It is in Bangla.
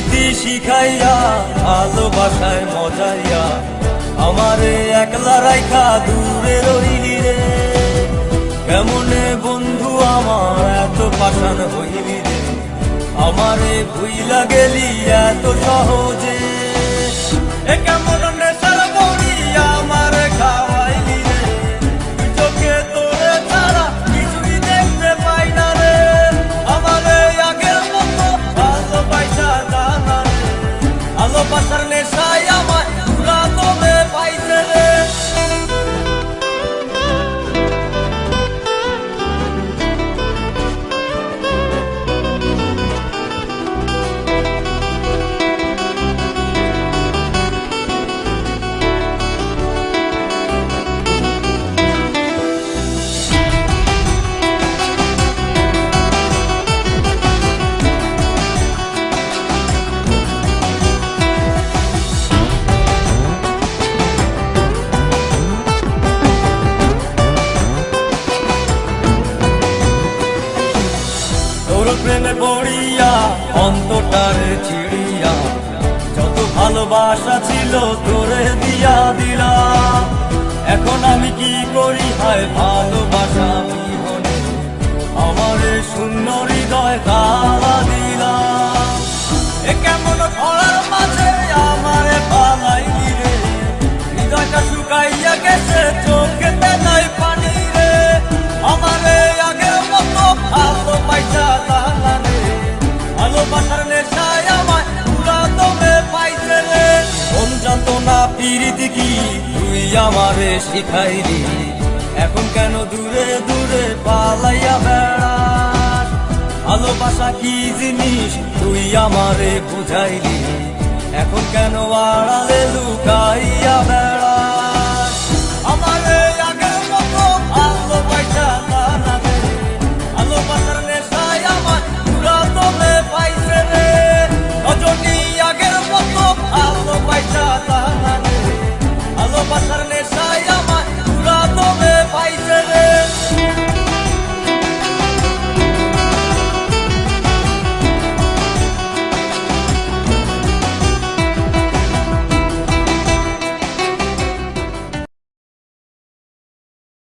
রীতি শিখাইয়া, ভালোবাসায় মজাইয়া, আমারে একলা রাইখা দূরে রইলি রে। কেমনে বন্ধু আমার এত পাশান হইলি রে? আমারে ভুইলা গেলি এত সহজে। প্রেমে পড়িয়া অন্তটারে ছিড়িয়া যত ভালোবাসা ছিল তোরে আমার পাইছে রে। এখন কেন দূরে দূরে পালাইয়া বেড়াস? ভালোবাসা কি জিনিস তুই আমারে বুঝাইলি? এখন কেন আড়ালে লুকাইয়া বেড়াস?